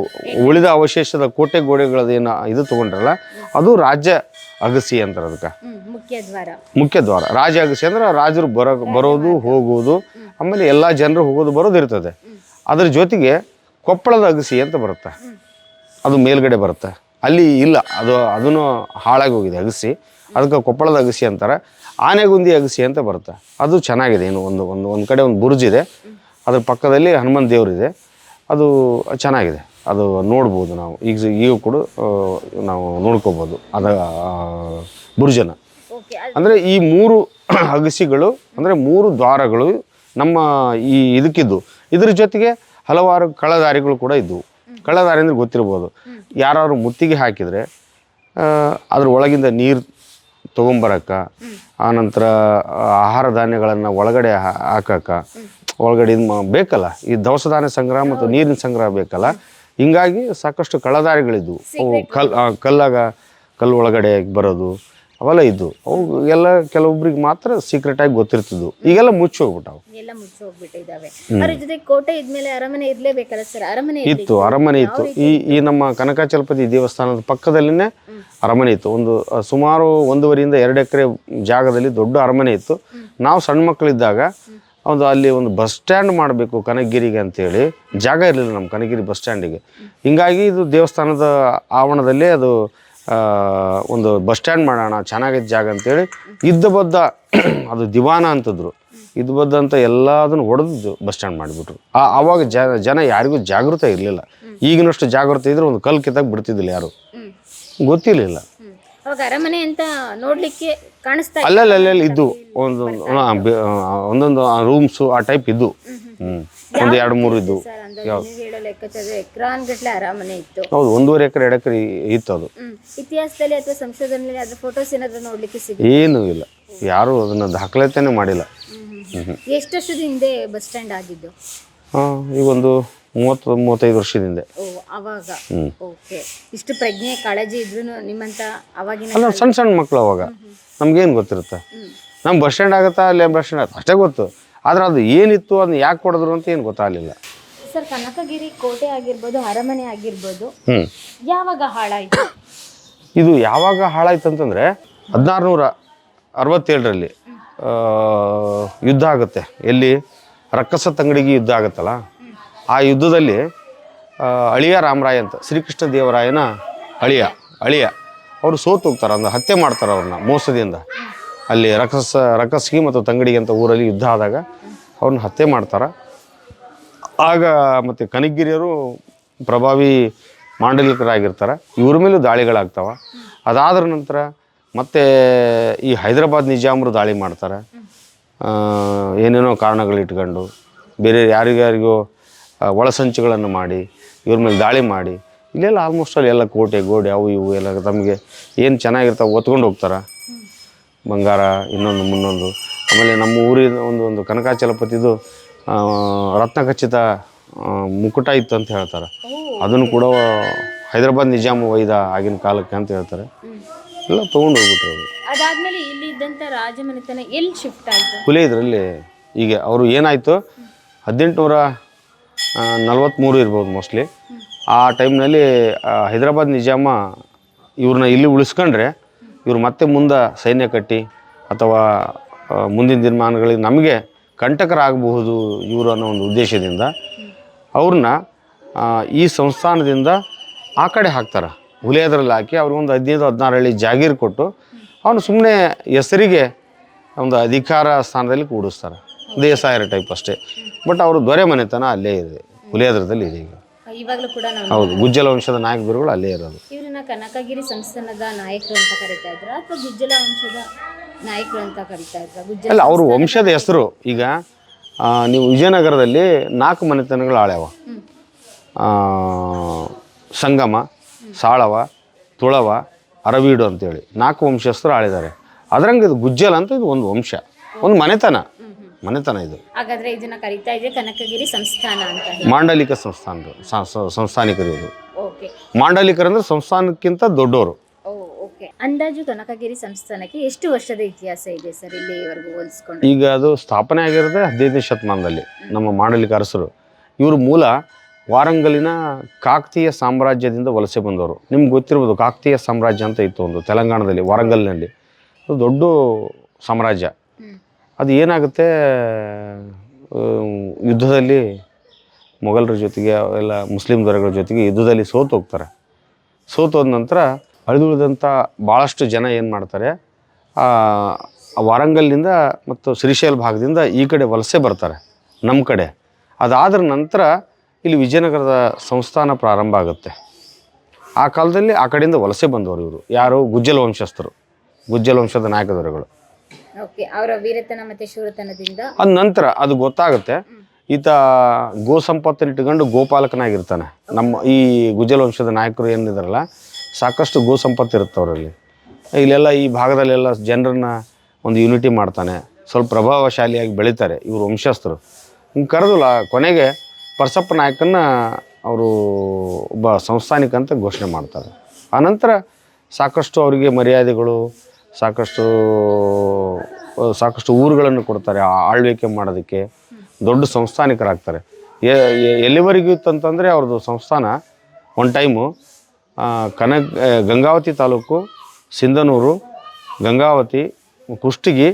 ಉಳಿದ ಅವಶೇಷದ ಕೋಟೆ ಗೋಡೆಗಳದೇನು ಇದು ತಗೊಂಡ್ರಲ್ಲ ಅದು ರಾಜ್ಯ ಅಗಸಿ ಅಂತಾರೆ ಅದಕ್ಕೆ. ಮುಖ್ಯ ದ್ವಾರ. ಮುಖ್ಯ ದ್ವಾರ. ರಾಜ ಅಗಸಿ ಅಂದ್ರೆ ರಾಜರು ಬರೋ ಬರೋದು ಹೋಗೋದು ಆಮೇಲೆ ಎಲ್ಲ ಜನರು ಹೋಗೋದು ಬರೋದು ಇರ್ತದೆ. ಅದ್ರ ಜೊತೆಗೆ ಕೊಪ್ಪಳದ ಅಗಸಿ ಅಂತ ಬರುತ್ತೆ. ಅದು ಮೇಲ್ಗಡೆ ಬರುತ್ತೆ. ಅಲ್ಲಿ ಇಲ್ಲ ಅದು ಅದನ್ನು ಹಾಳಾಗಿ ಹೋಗಿದೆ ಅಗಸಿ. ಅದಕ್ಕೆ ಕೊಪ್ಪಳದ ಅಗಸಿ ಅಂತಾರೆ. ಆನೆಗುಂದಿ ಅಗಸಿ ಅಂತ ಬರುತ್ತೆ. ಅದು ಚೆನ್ನಾಗಿದೆ ಏನು ಒಂದು ಒಂದು ಒಂದು ಕಡೆ ಒಂದು ಬುರ್ಜ್ ಇದೆ. ಅದ್ರ ಪಕ್ಕದಲ್ಲಿ ಹನುಮಂತ ದೇವರಿದೆ. ಅದು ಚೆನ್ನಾಗಿದೆ. ಅದು ನೋಡ್ಬೋದು ನಾವು. ಈಗ ಈಗ ಕೂಡ ನಾವು ನೋಡ್ಕೋಬೋದು. ಅದ ಬುರ್ಜನ. ಅಂದರೆ ಈ ಮೂರು ಅಗಸಿಗಳು ಅಂದರೆ ಮೂರು ದ್ವಾರಗಳು ನಮ್ಮ ಈ ಇದಕ್ಕಿದ್ದು. ಇದ್ರ ಜೊತೆಗೆ ಹಲವಾರು ಕಳದಾರಿಗಳು ಕೂಡ ಇದ್ದವು ಕಳ್ಳದಾರಿ ಅಂದರೆ ಗೊತ್ತಿರ್ಬೋದು. ಯಾರು ಮುತ್ತಿಗೆ ಹಾಕಿದರೆ ಅದ್ರ ಒಳಗಿಂದ ನೀರು ತೊಗೊಂಬರಕ್ಕ ಆನಂತರ ಆಹಾರ ಧಾನ್ಯಗಳನ್ನು ಒಳಗಡೆ ಹಾ- ಹಾಕಕ್ಕ ಒಳಗಡೆ ಇದು ಬೇಕಲ್ಲ? ಈ ದವಸ ಧಾನ್ಯ ಸಂಗ್ರಹ ಮತ್ತು ನೀರಿನ ಸಂಗ್ರಹ ಬೇಕಲ್ಲ? ಹಿಂಗಾಗಿ ಸಾಕಷ್ಟು ಕಳದಾರಿಗಳಿದ್ವು. ಅವು ಕಲ್ ಕಲ್ಲಾಗ ಕಲ್ಲು ಒಳಗಡೆ ಬರೋದು ಅವೆಲ್ಲ ಇದ್ದು ಅವು ಎಲ್ಲ ಕೆಲವೊಬ್ರಿಗೆ ಮಾತ್ರ ಸೀಕ್ರೆಟಾಗಿ ಗೊತ್ತಿರ್ತಿದ್ವು. ಈಗೆಲ್ಲ ಮುಚ್ಚಿ ಹೋಗ್ಬಿಟ್ಟಾವು ಎಲ್ಲ ಮುಚ್ಚಿ ಹೋಗ್ಬಿಟ್ಟಿದ್ದಾವೆ ಅದ್ರ ಜೊತೆ ಕೋಟೆ ಇದ್ಮೇಲೆ ಅರಮನೆ ಇರ್ಲೇಬೇಕಲ್ಲ ಸರ್? ಅರಮನೆ ಇತ್ತು ಅರಮನೆ ಇತ್ತು. ಈ ಈ ನಮ್ಮ ಕನಕಾಚಲಪತಿ ದೇವಸ್ಥಾನದ ಪಕ್ಕದಲ್ಲಿನೇ ಅರಮನೆ ಇತ್ತು. ಒಂದು ಸುಮಾರು ಒಂದೂವರೆಯಿಂದ ಎರಡು ಎಕರೆ ಜಾಗದಲ್ಲಿ ದೊಡ್ಡ ಅರಮನೆ ಇತ್ತು. ನಾವು ಸಣ್ಣ ಮಕ್ಕಳಿದ್ದಾಗ ಒಂದು ಅಲ್ಲಿ ಒಂದು ಬಸ್ ಸ್ಟ್ಯಾಂಡ್ ಮಾಡಬೇಕು ಕನಕಗಿರಿಗೆ ಅಂತೇಳಿ. ಜಾಗ ಇರಲಿಲ್ಲ ನಮ್ಮ ಕನಕಗಿರಿ ಬಸ್ ಸ್ಟ್ಯಾಂಡಿಗೆ. ಹಿಂಗಾಗಿ ಇದು ದೇವಸ್ಥಾನದ ಆವರಣದಲ್ಲೇ ಅದು ಒಂದು ಬಸ್ ಸ್ಟ್ಯಾಂಡ್ ಮಾಡೋಣ ಚೆನ್ನಾಗಿದ್ದ ಜಾಗ ಅಂತೇಳಿ ಇದ್ದ ಬದ್ದ ಅದು ದಿವಾನ ಅಂತಿದ್ರು. ಇದ್ದು ಬದ್ದ ಅಂತ ಎಲ್ಲದನ್ನು ಹೊಡೆದು ಬಸ್ ಸ್ಟ್ಯಾಂಡ್ ಮಾಡಿಬಿಟ್ರು. ಆ, ಆವಾಗ ಜನ ಯಾರಿಗೂ ಜಾಗೃತ ಇರಲಿಲ್ಲ. ಈಗಿನಷ್ಟು ಜಾಗೃತ ಇದ್ರೆ ಒಂದು ಕಲ್ ಕಿತ್ತಾಗ ಬಿಡ್ತಿದ್ದಿಲ್ಲ ಯಾರು? ಗೊತ್ತಿರಲಿಲ್ಲ. ಅವಾಗ ಅರಮನೆ ಅಂತ ನೋಡ್ಲಿಕ್ಕೆ ಕಾಣಿಸ್ತಾ ಇತ್ತು. ಅಲ್ಲಲ್ಲಿ ಅಲ್ಲಲ್ಲಿ ಇದ್ದು ಒಂದು ಒಂದೊಂದು ರೂಮ್ಸು ಆ ಟೈಪ್ ಇದ್ದು ಹ್ಞೂ ಒಂದು ಎರಡು ಮೂರು ಇದ್ದು ಸರ್ ನೀವು ಹೇಳೋ ಲೆಕ್ಕಾಚಾರ ಎಕ್ರಾನ್ ಗಟ್ಲೆ ಅರಮನೆ ಇತ್ತು. ಹೌದು ಒಂದೂವರೆ ಎಕರೆ ಎರಡು ಎಕರೆ ಇತ್ತು ಅದು. ಹ್ಮ್ ಇತಿಹಾಸದಲ್ಲಿ ಅಥವಾ ಸಂಶೋಧನೆಯಲ್ಲಿ ಅದ್ರ ಫೋಟೋಸ್ ಏನಾದ್ರು ನೋಡ್ಲಿಕ್ಕೆ ಸಿಗುತ್ತೆ? ಏನೂ ಇಲ್ಲ. ಯಾರೂ ಅದನ್ನು ದಾಖಲಾತಿನೇ ಮಾಡಿಲ್ಲ. ಎಷ್ಟು ವರ್ಷದ ಹಿಂದೆ ಬಸ್ ಸ್ಟ್ಯಾಂಡ್ ಆಗಿದ್ದು? ಹಾಂ ಈಗ ಒಂದು ಮೂವತ್ತು ಮೂವತ್ತೈದು ವರ್ಷದ ಹಿಂದೆ ಓ ಅವಾಗ. ಓಕೆ. ಇಷ್ಟು ಪ್ರಜ್ಞೆ ಕಾಳಜಿ ಇದ್ರು ನಿಮ್ಮಂತ ಅವಾಗಿನ ಅಲ್ಲ ಸಣ್ಣ ಸಣ್ಣ ಮಕ್ಕಳು ಅವಾಗ. ನಮ್ಗೇನು ಗೊತ್ತಿರುತ್ತೆ? ನಮ್ಮ ಬಸ್ ಸ್ಟ್ಯಾಂಡ್ ಆಗುತ್ತಾ ಅಲ್ಲಿ ಬಸ್ ಸ್ಟ್ಯಾಂಡ್ ಆಗುತ್ತೆ ಅಷ್ಟೇ ಗೊತ್ತು. ಆದ್ರೆ ಅದು ಏನಿತ್ತು ಅದನ್ನ ಯಾಕೆ ಕೊಡಿದ್ರು ಅಂತ ಏನು ಗೊತ್ತಾಗಲಿಲ್ಲ. ಸರ್ ಕನಕಗಿರಿ ಕೋಟೆ ಆಗಿರ್ಬೋದು ಅರಮನೆ ಆಗಿರ್ಬೋದು ಯಾವಾಗ ಹಾಳಾಯ್ತು? ಇದು ಯಾವಾಗ ಹಾಳಾಯ್ತು ಅಂತಂದರೆ ಹದಿನಾರು ನೂರ ಅರವತ್ತೇಳರಲ್ಲಿ ಯುದ್ಧ ಆಗುತ್ತೆ. ಎಲ್ಲಿ ರಕ್ಕಸ ತಂಗಡಿಗೆ ಯುದ್ಧ ಆಗುತ್ತಲ್ಲ? ಆ ಯುದ್ಧದಲ್ಲಿ ಅಳಿಯ ರಾಮರಾಯ ಅಂತ ಶ್ರೀಕೃಷ್ಣ ದೇವರಾಯನ ಅಳಿಯ ಅಳಿಯ. ಅವರು ಸೋತು ಹೋಗ್ತಾರೆ ಅಂದ್ರೆ ಹತ್ಯೆ ಮಾಡ್ತಾರೆ ಅವ್ರನ್ನ ಮೋಸದಿಂದ. ಅಲ್ಲಿ ರಕಸ ರಕಸ್ಗಿ ಮತ್ತು ತಂಗಡಿಗೆ ಅಂತ ಊರಲ್ಲಿ ಯುದ್ಧ ಆದಾಗ ಅವ್ರನ್ನ ಹತ್ಯೆ ಮಾಡ್ತಾರೆ. ಆಗ ಮತ್ತು ಕನಗಿರಿಯರು ಪ್ರಭಾವಿ ಮಾಂಡಲಿಕರಾಗಿರ್ತಾರೆ. ಇವ್ರ ಮೇಲೂ ದಾಳಿಗಳಾಗ್ತಾವ. ಅದಾದ ನಂತರ ಮತ್ತೆ ಈ ಹೈದರಾಬಾದ್ ನಿಜಾಮರು ದಾಳಿ ಮಾಡ್ತಾರೆ. ಏನೇನೋ ಕಾರಣಗಳು ಇಟ್ಕೊಂಡು ಬೇರೆ ಯಾರಿಗ್ಯಾರಿಗೋ ಆ, ಒಳಸಂಚುಗಳನ್ನು ಮಾಡಿ ಇವ್ರ ಮೇಲೆ ದಾಳಿ ಮಾಡಿ ಇಲ್ಲೆಲ್ಲ ಆಲ್ಮೋಸ್ಟ್ ಅಲ್ಲಿ ಎಲ್ಲ ಕೋಟೆ ಗೋಡೆ ಅವು ಇವು ಎಲ್ಲ ತಮಗೆ ಏನು ಚೆನ್ನಾಗಿರ್ತಾವೆ ಒತ್ಕೊಂಡು ಹೋಗ್ತಾರೆ. ಬಂಗಾರ ಇನ್ನೊಂದು ಮುನ್ನೊಂದು. ಆಮೇಲೆ ನಮ್ಮ ಊರಿನ ಒಂದು ಒಂದು ಕನಕಾಚಲಪತಿದು ರತ್ನ ರತ್ನಖಚಿತ ಮುಕುಟ ಇತ್ತು ಅಂತ ಹೇಳ್ತಾರೆ. ಅದನ್ನು ಕೂಡ ಹೈದರಾಬಾದ್ ನಿಜಾಮ ಒಯ್ದ ಆಗಿನ ಕಾಲಕ್ಕೆ ಅಂತ ಹೇಳ್ತಾರೆ. ಎಲ್ಲ ತೊಗೊಂಡು ಹೋಗ್ಬಿಟ್ರು ಅದು ಅದಾದ್ಮೇಲೆ ಇಲ್ಲಿ ಇದ್ದಂತ ರಾಜಮನೆತನ ಎಲ್ಲಿ ಶಿಫ್ಟ್ ಆಯ್ತು? ಹುಲಿ ಇದರಲ್ಲಿ ಈಗ ಅವರು ಏನಾಯಿತು? ಹದಿನೆಂಟುನೂರ ನಲ್ವತ್ತ್ಮೂರು ಇರ್ಬೋದು ಮೋಸ್ಟ್ಲಿ. ಆ ಟೈಮ್ನಲ್ಲಿ ಹೈದರಾಬಾದ್ ನಿಜಾಮ ಇವ್ರನ್ನ ಇಲ್ಲಿ ಉಳಿಸ್ಕೊಂಡ್ರೆ ಇವ್ರು ಮತ್ತೆ ಮುಂದೆ ಸೈನ್ಯ ಕಟ್ಟಿ ಅಥವಾ ಮುಂದಿನ ದಿನಮಾನಗಳಿಗೆ ನಮಗೆ ಕಂಟಕರಾಗಬಹುದು ಇವರು ಅನ್ನೋ ಒಂದು ಉದ್ದೇಶದಿಂದ ಅವ್ರನ್ನ ಈ ಸಂಸ್ಥಾನದಿಂದ ಆ ಕಡೆ ಹಾಕ್ತಾರೆ. ಹುಲಿಯದ್ರಲ್ಲಿ ಹಾಕಿ ಅವ್ರಿಗೊಂದು ಹದಿನೈದು, ಹದಿನಾರು ಹಳ್ಳಿ ಜಾಗೀರು ಕೊಟ್ಟು ಅವನು ಸುಮ್ಮನೆ ಹೆಸರಿಗೆ ಒಂದು ಅಧಿಕಾರ ಸ್ಥಾನದಲ್ಲಿ ಕೂಡಿಸ್ತಾರೆ. ದೇಸಾಯರ ಟೈಪ್ ಅಷ್ಟೇ. ಬಟ್ ಅವರು ದೊರೆ ಮನೆತನ ಅಲ್ಲೇ ಇದೆ. ಹುಲಿಯದ್ರದಲ್ಲಿ ಇದೆ ಈಗ. ಇವಾಗಲೂ ಕೂಡ ನಾವು ಹೌದು ಗುಜ್ಜಲ ವಂಶದ ನಾಯಕ ಗುರುಗಳು ಅಲ್ಲೇ ಇರೋದು. ಇವ್ರನ್ನ ಕನಕಗಿರಿ ಸಂಸ್ಥಾನದ ನಾಯಕರು ಅಂತ ಕರಿತಾ ಇದ್ರ ಅಥವಾ ಗುಜ್ಜಲ ವಂಶದ ನಾಯಕರು ಅಂತ ಕರಿತಾ ಇದ್ರ? ಗುಜ್ಜಲ ಅಲ್ಲ ಅವರು ವಂಶದ ಹೆಸರು ಈಗ ಆ, ನೀವು ವಿಜಯನಗರದಲ್ಲಿ ನಾಲ್ಕು ಮನೆತನಗಳು ಆಳ್ಯಾವ. ಆ, ಸಂಗಮ ಸಾಳವ ತುಳವ ಅರವೀಡು ಅಂತೇಳಿ ನಾಲ್ಕು ವಂಶಸ್ಥರು ಆಳಿದ್ದಾರೆ. ಅದರಂಗೆ ಇದು ಗುಜ್ಜಲ ಅಂತ ಇದು ಒಂದು ವಂಶ ಒಂದು ಮನೆತನ. ಮನೆತನ ಇದು. ಹಾಗಾದ್ರೆ ಇದನ್ನ ಕರೀತಾ ಇದೆ ಕನಕಗಿರಿ ಸಂಸ್ಥಾನ ಅಂತ ಹೇಳಿ. ಮಾಂಡಲಿಕ ಸಂಸ್ಥಾನರು ಸ- ಸ- ಸಂಸ್ಥಾನಿಕರು ಇದು ಓಕೆ. ಮಾಂಡಲಿಕರಂದ್ರೆ ಸಂಸ್ಥಾನಕ್ಕಿಂತ ದೊಡ್ಡವರು ಓ ಓಕೆ. ಅಂದಾಜು ಕನಕಗಿರಿ ಸಂಸ್ಥಾನಕ್ಕೆ ಎಷ್ಟು ವರ್ಷದ ಇತಿಹಾಸ ಇದೆ ಸರ್ ಇಲ್ಲಿವರೆಗೂ ಹೋಲಿಸ್ಕೊಂಡು? ಈಗ ಅದು ಸ್ಥಾಪನೆ ಆಗಿರೋದೇ ಹದಿನೈದನೇ ಶತಮಾನದಲ್ಲಿ ನಮ್ಮ ಮಾಂಡಲಿಕ ಅರಸರು. ಇವರು ಮೂಲ ವಾರಂಗಲಿನ ಕಾಕತೀಯ ಸಾಮ್ರಾಜ್ಯದಿಂದ ವಲಸೆ ಬಂದವರು. ನಿಮ್ಗೆ ಗೊತ್ತಿರ್ಬೋದು ಕಾಕತೀಯ ಸಾಮ್ರಾಜ್ಯ ಅಂತ ಇತ್ತು ಒಂದು ತೆಲಂಗಾಣದಲ್ಲಿ ವಾರಂಗಲ್ನಲ್ಲಿ. ಅದು ದೊಡ್ಡ ಸಾಮ್ರಾಜ್ಯ. ಅದು ಏನಾಗುತ್ತೆ ಯುದ್ಧದಲ್ಲಿ ಮೊಘಲರ ಜೊತೆಗೆ ಎಲ್ಲ ಮುಸ್ಲಿಂ ದೊರೆಗಳ ಜೊತೆಗೆ ಯುದ್ಧದಲ್ಲಿ ಸೋತು ಹೋಗ್ತಾರೆ. ಸೋತು ಹೋದ ನಂತರ ಅಳಿದುಳಿದಂಥ ಭಾಳಷ್ಟು ಜನ ಏನು ಮಾಡ್ತಾರೆ ವಾರಂಗಲ್ನಿಂದ ಮತ್ತು ಶ್ರೀಶೈಲ ಭಾಗದಿಂದ ಈ ಕಡೆ ವಲಸೆ ಬರ್ತಾರೆ ನಮ್ಮ ಕಡೆ. ಅದಾದ ನಂತರ ಇಲ್ಲಿ ವಿಜಯನಗರದ ಸಂಸ್ಥಾನ ಪ್ರಾರಂಭ ಆಗುತ್ತೆ. ಆ ಕಾಲದಲ್ಲಿ ಆ ಕಡೆಯಿಂದ ವಲಸೆ ಬಂದವರು ಇವರು. ಯಾರು ಗುಜ್ಜಲ ವಂಶಸ್ಥರು ಗುಜ್ಜಲ ವಂಶದ ನಾಯಕ ದೊರೆಗಳು. ಓಕೆ ಅವರ ವೀರತನ ಮತ್ತೆ ಶೂರತನದಿಂದ. ನಂತರ ಅದು ಗೊತ್ತಾಗುತ್ತೆ. ಈತ ಗೋ ಸಂಪತ್ತನ್ನು ಇಟ್ಕೊಂಡು ಗೋಪಾಲಕನಾಗಿರ್ತಾನೆ. ನಮ್ಮ ಈ ಗುಜಲ್ ವಂಶದ ನಾಯಕರು ಏನಿದಾರಲ್ಲ, ಸಾಕಷ್ಟು ಗೋ ಸಂಪತ್ತು ಇರುತ್ತೆ ಅವರಲ್ಲಿ ಇಲ್ಲೆಲ್ಲ ಈ ಭಾಗದಲ್ಲೆಲ್ಲ ಜನರನ್ನ ಒಂದು ಯೂನಿಟಿ ಮಾಡ್ತಾನೆ. ಸ್ವಲ್ಪ ಪ್ರಭಾವಶಾಲಿಯಾಗಿ ಬೆಳೀತಾರೆ ಇವರು ವಂಶಸ್ಥರು. ಹಿಂಗೆ ಕರೆದಿಲ್ಲ, ಕೊನೆಗೆ ಪರಸಪ್ಪ ನಾಯಕನ್ನ ಅವರು ಒಬ್ಬ ಸಂಸ್ಥಾನಿಕ ಅಂತ ಘೋಷಣೆ ಮಾಡ್ತಾರೆ. ಆನಂತರ ಸಾಕಷ್ಟು ಅವರಿಗೆ ಮರ್ಯಾದೆಗಳು ಸಾಕಷ್ಟು ಸಾಕಷ್ಟು ಊರುಗಳನ್ನು ಕೊಡ್ತಾರೆ ಆ- ಆಳ್ವಿಕೆ ಮಾಡೋದಕ್ಕೆ. ದೊಡ್ಡ ಸಂಸ್ಥಾನಿಕರಾಗ್ತಾರೆ. ಎಲ್ಲಿವರೆಗೂ ಎಲ್ಲಿವರೆಗೂ ಇತ್ತಂತಂದರೆ ಅವ್ರದ್ದು ಸಂಸ್ಥಾನ ಒನ್ ಟೈಮು ಕನಕ್ ಆ, ಗಂಗಾವತಿ ತಾಲೂಕು ಸಿಂಧನೂರು ಗಂಗಾವತಿ ಕುಷ್ಟಗಿ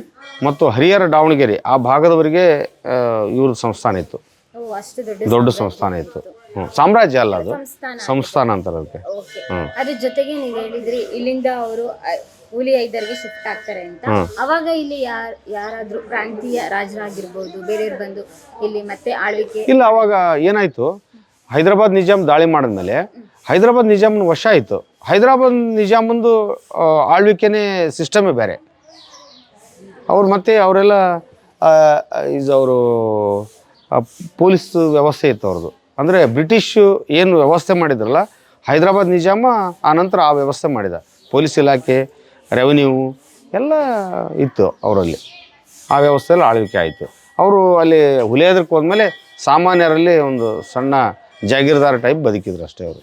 ಮತ್ತು ಹರಿಹರ ದಾವಣಗೆರೆ ಆ ಭಾಗದವರೆಗೆ ಇವ್ರ ಸಂಸ್ಥಾನ ಇತ್ತು. ದೊಡ್ಡ ಸಂಸ್ಥಾನ ಇತ್ತು. ಹ್ಞೂ ಸಾಮ್ರಾಜ್ಯ ಅಲ್ಲ ಅದು. ಸಂಸ್ಥಾನ. ಅಂತಾರೆ ಅದಕ್ಕೆ. ಅದ್ರ ಜೊತೆಗೆ ನೀವು ಹೇಳಿದ್ರಿ ಇಲ್ಲಿಂದ ಅವರು ಹುಲಿ ಐದರ್ಗೆ ಶಿಫ್ಟ್ ಆಗ್ತಾರೆ ಅಂತ. ಅವಾಗ ಇಲ್ಲಿ ಯಾರ್ ಯಾರಾದ್ರೂ ಪ್ರಾಂತೀಯ ರಾಜರಾಗಿರ್ಬೋದು ಬೇರೆಯವ್ರು ಬಂದು ಇಲ್ಲಿ ಮತ್ತೆ ಆಳ್ವಿಕೆ ಇಲ್ಲ ಅವಾಗ ಏನಾಯ್ತು? ಹೈದರಾಬಾದ್ ನಿಜಾಮ್ ದಾಳಿ ಮಾಡಿದ್ಮೇಲೆ ಹೈದರಾಬಾದ್ ನಿಜಾಮ್ನ ವಶ ಆಯಿತು. ಹೈದರಾಬಾದ್ ನಿಜಾಮಂದು ಆಳ್ವಿಕೆನೇ ಸಿಸ್ಟಮೇ ಬೇರೆ. ಅವ್ರು ಮತ್ತೆ ಅವರೆಲ್ಲ ಇದು ಅವರು ಪೊಲೀಸ್ ವ್ಯವಸ್ಥೆ ಇತ್ತು ಅವ್ರದ್ದು. ಅಂದರೆ ಬ್ರಿಟಿಷ್ ಏನು ವ್ಯವಸ್ಥೆ ಮಾಡಿದ್ರಲ್ಲ ಹೈದರಾಬಾದ್ ನಿಜಾಮ ಆನಂತರ ಆ ವ್ಯವಸ್ಥೆ ಮಾಡಿದ. ಪೊಲೀಸ್ ಇಲಾಖೆ ರೆವೆನ್ಯೂ ಎಲ್ಲ ಇತ್ತು ಅವರಲ್ಲಿ. ಆ ವ್ಯವಸ್ಥೆಯಲ್ಲಿ ಆಳ್ವಿಕೆ ಆಯಿತು. ಅವರು ಅಲ್ಲಿ ಹುಲಿಯಾದ್ರಕ್ಕೆ ಹೋದ್ಮೇಲೆ ಸಾಮಾನ್ಯರಲ್ಲಿ ಒಂದು ಸಣ್ಣ ಜಾಗೀರ್ದಾರ ಟೈಪ್ ಬದುಕಿದ್ರು ಅಷ್ಟೇ ಅವರು.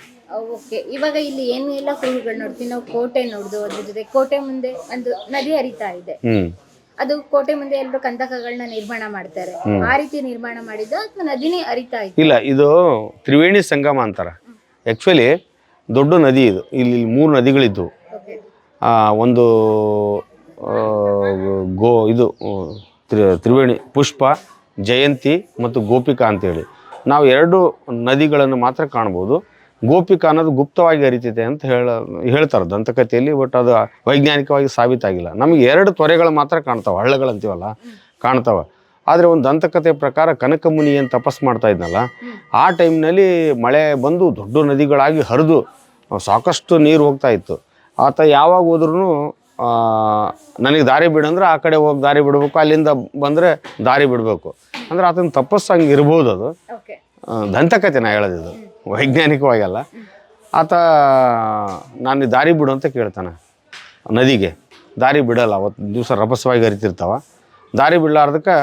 ಓಕೆ ಇವಾಗ ಇಲ್ಲಿ ಏನು ಎಲ್ಲ ಕುರುಹುಗಳು ನೋಡ್ತೀವಿ? ನಾವು ಕೋಟೆ ನೋಡ್ದು ಅದ್ರ ಜೊತೆ ಕೋಟೆ ಮುಂದೆ ಒಂದು ನದಿ ಹರಿತಾ ಇದೆ. ಅದು ಕೋಟೆ ಮುಂದೆ ಎಲ್ಲರೂ ಕಂದಕಗಳನ್ನ ನಿರ್ಮಾಣ ಮಾಡ್ತಾರೆ. ಆ ರೀತಿ ನಿರ್ಮಾಣ ಮಾಡಿದ್ದು ಅಥವಾ ನದಿನೇ ಹರಿತಾ ಇದೆ? ಇಲ್ಲ ಇದು ತ್ರಿವೇಣಿ ಸಂಗಮ ಅಂತಾರೆ. ಆ್ಯಕ್ಚುಲಿ ದೊಡ್ಡ ನದಿ ಇದು. ಇಲ್ಲಿ ಮೂರು ನದಿಗಳಿದ್ದವು ಒಂದು ಗೋ, ಇದು ತ್ರಿ- ತ್ರಿವೇಣಿ, ಪುಷ್ಪ, ಜಯಂತಿ ಮತ್ತು ಗೋಪಿಕಾ ಅಂತೇಳಿ. ನಾವು ಎರಡು ನದಿಗಳನ್ನು ಮಾತ್ರ ಕಾಣ್ಬೋದು. ಗೋಪಿಕಾ ಅನ್ನೋದು ಗುಪ್ತವಾಗಿ ಹರಿತಿದೆ ಅಂತ ಹೇಳ ಹೇಳ್ತಾರೆ ದಂತಕಥೆಯಲ್ಲಿ, ಬಟ್ ಅದು ವೈಜ್ಞಾನಿಕವಾಗಿ ಸಾಬೀತಾಗಿಲ್ಲ. ನಮಗೆ ಎರಡು ತೊರೆಗಳು ಮಾತ್ರ ಕಾಣ್ತಾವೆ ಹಳ್ಳಗಳಂತೀವಲ್ಲ ಕಾಣ್ತಾವೆ. ಆದರೆ ಒಂದು ದಂತಕಥೆ ಪ್ರಕಾರ ಕನಕಮುನಿ ಏನು ತಪಸ್ ಮಾಡ್ತಾ ಇದ್ನಲ್ಲ, ಆ ಟೈಮ್ನಲ್ಲಿ ಮಳೆ ಬಂದು ದೊಡ್ಡ ನದಿಗಳಾಗಿ ಹರಿದು ಸಾಕಷ್ಟು ನೀರು ಹೋಗ್ತಾ ಇತ್ತು. ಆತ ಯಾವಾಗ ಹೋದ್ರೂ ನನಗೆ ದಾರಿ ಬಿಡಂದ್ರೆ ಆ ಕಡೆ ಹೋಗಿ ದಾರಿ ಬಿಡಬೇಕು ಅಲ್ಲಿಂದ ಬಂದರೆ ದಾರಿ ಬಿಡಬೇಕು. ಅಂದ್ರೆ ಆತನ ತಪಸ್ಸು ಹಂಗೆ ಇರ್ಬೋದು ಅದು. ದಂತಕತೆ ನಾ ಹೇಳೋದಿದು. ವೈಜ್ಞಾನಿಕವಾಗಲ್ಲ. ಆತ ನಾನು ದಾರಿ ಬಿಡು ಅಂತ ಕೇಳ್ತಾನೆ ನದಿಗೆ. ದಾರಿ ಬಿಡಲ್ಲ ಅವತ್ತು ದಿವಸ ರಭಸವಾಗಿ ಹರಿತಿರ್ತಾವ. ದಾರಿ ಬಿಡಲಾರ್ದಕ್ಕೆ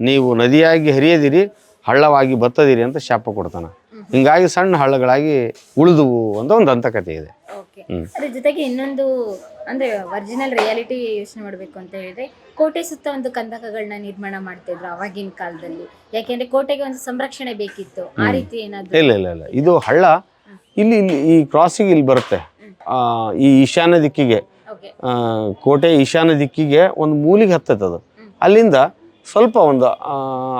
ನೀವು ನದಿಯಾಗಿ ಹರಿಯದಿರಿ ಹಳ್ಳವಾಗಿ ಬತ್ತದಿರಿ ಅಂತ ಶಾಪ ಕೊಡ್ತಾನೆ. ಹಿಂಗಾಗಿ ಸಣ್ಣ ಹಳ್ಳಗಳಾಗಿ ಉಳಿದುವು ಅಂತ ಒಂದು ದಂತಕತೆ ಇದೆ. ಅದ್ರ ಜೊತೆಗೆ ಇನ್ನೊಂದು ಅಂದ್ರೆ ಒರಿಜಿನಲ್ ರಿಯಾಲಿಟಿ ಯೋಚನೆ ಮಾಡಬೇಕು ಅಂತ ಹೇಳಿದ್ರೆ ಕೋಟೆ ಸುತ್ತ ಒಂದು ಕಂದಕಗಳನ್ನ ನಿರ್ಮಾಣ ಮಾಡ್ತಿದ್ರು ಅವಾಗಿನ ಕಾಲದಲ್ಲಿ. ಯಾಕೆಂದ್ರೆ ಕೋಟೆಗೆ ಒಂದು ಸಂರಕ್ಷಣೆ ಬೇಕಿತ್ತು. ಆ ರೀತಿ ಏನಾದ್ರು? ಇಲ್ಲ ಇಲ್ಲ ಇಲ್ಲ. ಇದು ಹಳ್ಳ. ಇಲ್ಲಿ ಇಲ್ಲಿ ಈ ಕ್ರಾಸಿಗೆ ಇಲ್ಲಿ ಬರುತ್ತೆ. ಆ, ಈ ಈಶಾನ್ಯ ದಿಕ್ಕಿಗೆ. ಓಕೆ ಆ, ಕೋಟೆ ಈಶಾನ್ಯ ದಿಕ್ಕಿಗೆ ಒಂದು ಮೂಲಿಗೆ ಹತ್ತದ ಅದು. ಅಲ್ಲಿಂದ ಸ್ವಲ್ಪ ಒಂದು ಆ,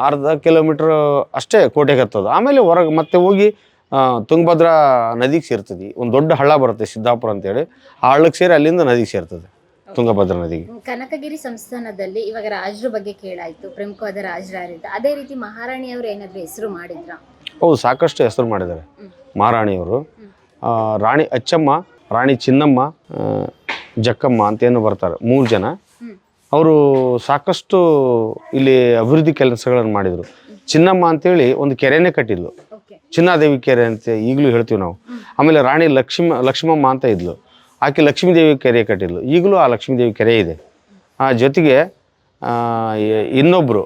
ಅರ್ಧ ಕಿಲೋಮೀಟ್ರ್ ಅಷ್ಟೇ ಕೋಟೆಗೆ ಹತ್ತೋದು. ಆಮೇಲೆ ಹೊರಗೆ ಮತ್ತೆ ಹೋಗಿ ತುಂಗಭದ್ರಾ ನದಿಗೆ ಸೇರ್ತದೆ. ಒಂದು ದೊಡ್ಡ ಹಳ್ಳ ಬರುತ್ತೆ ಸಿದ್ದಾಪುರ ಅಂತೇಳಿ. ಆ ಹಳ್ಳಕ್ಕೆ ಸೇರಿ ಅಲ್ಲಿಂದ ನದಿಗೆ ಸೇರ್ತದೆ ತುಂಗಭದ್ರಾ ನದಿಗೆ. ಕನಕಗಿರಿ ಸಂಸ್ಥಾನದಲ್ಲಿ ಇವಾಗ ರಾಜರ ಬಗ್ಗೆ ಕೇಳಾಯ್ತು ಪ್ರಮುಖವಾದ ರಾಜರಾರಿದ್ದ. ಅದೇ ರೀತಿ ಮಹಾರಾಣಿಯವರು ಏನಾದರೂ ಹೆಸರು ಮಾಡಿದ್ರ? ಹೌದು ಸಾಕಷ್ಟು ಹೆಸರು ಮಾಡಿದ್ದಾರೆ. ಮಹಾರಾಣಿಯವರು ರಾಣಿ ಅಚ್ಚಮ್ಮ ರಾಣಿ ಚಿನ್ನಮ್ಮ ಜಕ್ಕಮ್ಮ ಅಂತೇನು ಬರ್ತಾರೆ ಮೂರು ಜನ. ಅವರು ಸಾಕಷ್ಟು ಇಲ್ಲಿ ಅಭಿವೃದ್ಧಿ ಕೆಲಸಗಳನ್ನು ಮಾಡಿದರು. ಚಿನ್ನಮ್ಮ ಅಂತೇಳಿ ಒಂದು ಕೆರೆನೇ ಕಟ್ಟಿದ್ಲು. ಚಿನ್ನಾದೇವಿ ಕೆರೆ ಅಂತ ಈಗಲೂ ಹೇಳ್ತೀವಿ ನಾವು. ಆಮೇಲೆ ರಾಣಿ ಲಕ್ಷ್ಮ, ಲಕ್ಷ್ಮಮ್ಮ ಅಂತ ಇದ್ಲು. ಆಕೆ ಲಕ್ಷ್ಮೀದೇವಿ ಕೆರೆ ಕಟ್ಟಿದ್ಲು. ಈಗಲೂ ಆ ಲಕ್ಷ್ಮೀದೇವಿ ಕೆರೆ ಇದೆ. ಆ ಜೊತೆಗೆ ಇನ್ನೊಬ್ಬರು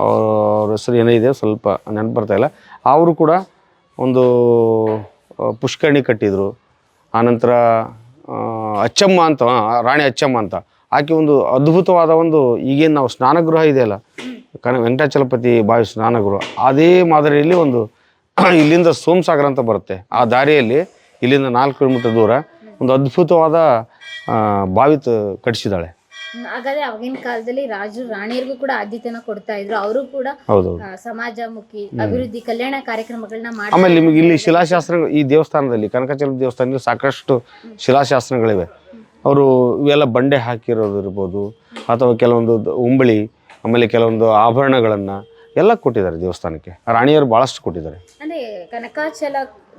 ಅವ್ರ ಹೆಸರು ಏನಿದೆ ಸ್ವಲ್ಪ ನೆನಪು ಬರ್ತಾಯಿಲ್ಲ ಅವರು ಕೂಡ ಒಂದು ಪುಷ್ಕರಣಿ ಕಟ್ಟಿದರು. ಆನಂತರ ಅಚ್ಚಮ್ಮ ಅಂತ ರಾಣಿ ಅಚ್ಚಮ್ಮ ಅಂತ. ಆಕೆ ಒಂದು ಅದ್ಭುತವಾದ ಒಂದು ಈಗೇನು ನಾವು ಸ್ನಾನಗೃಹ ಇದೆಯಲ್ಲ ಕನ ವೆಂಕಟಾಚಲಪತಿ ಬಾವಿ ಸ್ನಾನಗುರು. ಅದೇ ಮಾದರಿಯಲ್ಲಿ ಒಂದು ಇಲ್ಲಿಂದ ಸೋಮಸಾಗರ ಅಂತ ಬರುತ್ತೆ. ಆ ದಾರಿಯಲ್ಲಿ ಇಲ್ಲಿಂದ ನಾಲ್ಕು ಕಿಲೋಮೀಟರ್ ದೂರ ಒಂದು ಅದ್ಭುತವಾದ ಬಾವಿ ಕಟ್ಟಿಸಿದಾಳೆ ಹಾಗಾದ್ರೆ ಅವಾಗಿನ ಕಾಲದಲ್ಲಿ ರಾಜರು ರಾಣಿಯರಿಗೂ ಕೂಡ ಆದ್ಯತೆನ ಕೊಡ್ತಾ ಇದ್ರು. ಅವರು ಕೂಡ ಸಮಾಜಮುಖಿ ಅಭಿವೃದ್ಧಿ ಕಲ್ಯಾಣ ಕಾರ್ಯಕ್ರಮಗಳನ್ನ ಮಾಡಿ ಆಮೇಲೆ ನಿಮಗೆ ಇಲ್ಲಿ ಶಿಲಾಶಾಸ್ತ್ರ ಈ ದೇವಸ್ಥಾನದಲ್ಲಿ ಕನಕಚಲ ದೇವಸ್ಥಾನದಲ್ಲಿ ಸಾಕಷ್ಟು ಶಿಲಾಶಾಸ್ತ್ರಗಳಿವೆ. ಅವರು ಇವೆಲ್ಲ ಬಂಡೆ ಹಾಕಿರೋದು ಇರ್ಬೋದು ಅಥವಾ ಕೆಲವೊಂದು ಉಂಬಳಿ ಆಮೇಲೆ ಕೆಲವೊಂದು ಆಭರಣಗಳನ್ನು ಎಲ್ಲ ಕೊಟ್ಟಿದ್ದಾರೆ ದೇವಸ್ಥಾನಕ್ಕೆ. ರಾಣಿಯರು ಭಾಳಷ್ಟು ಕೊಟ್ಟಿದ್ದಾರೆ. ಅಂದ್ರೆ ಕನಕಾಚಲ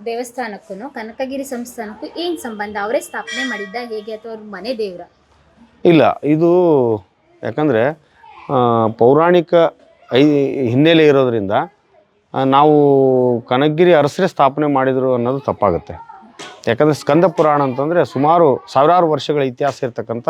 ದೇವಸ್ಥಾನಕ್ಕೂ ಕನಕಗಿರಿ ಸಂಸ್ಥಾನಕ್ಕೂ ಏನ್ ಸಂಬಂಧ? ಅವರೇ ಸ್ಥಾಪನೆ ಮಾಡಿದ್ದ ಹೇಗೆ ಅಥವಾ ಅವ್ರ ಮನೆ ದೇವರ? ಇಲ್ಲ ಇದು ಯಾಕಂದರೆ ಪೌರಾಣಿಕ ಐ ಹಿನ್ನೆಲೆ ಇರೋದರಿಂದ ನಾವು ಕನಕಗಿರಿ ಅರಸರೇ ಸ್ಥಾಪನೆ ಮಾಡಿದರು ಅನ್ನೋದು ತಪ್ಪಾಗುತ್ತೆ. ಯಾಕಂದರೆ ಸ್ಕಂದ ಪುರಾಣ ಅಂತಂದರೆ ಸುಮಾರು ಸಾವಿರಾರು ವರ್ಷಗಳ ಇತಿಹಾಸ ಇರತಕ್ಕಂಥ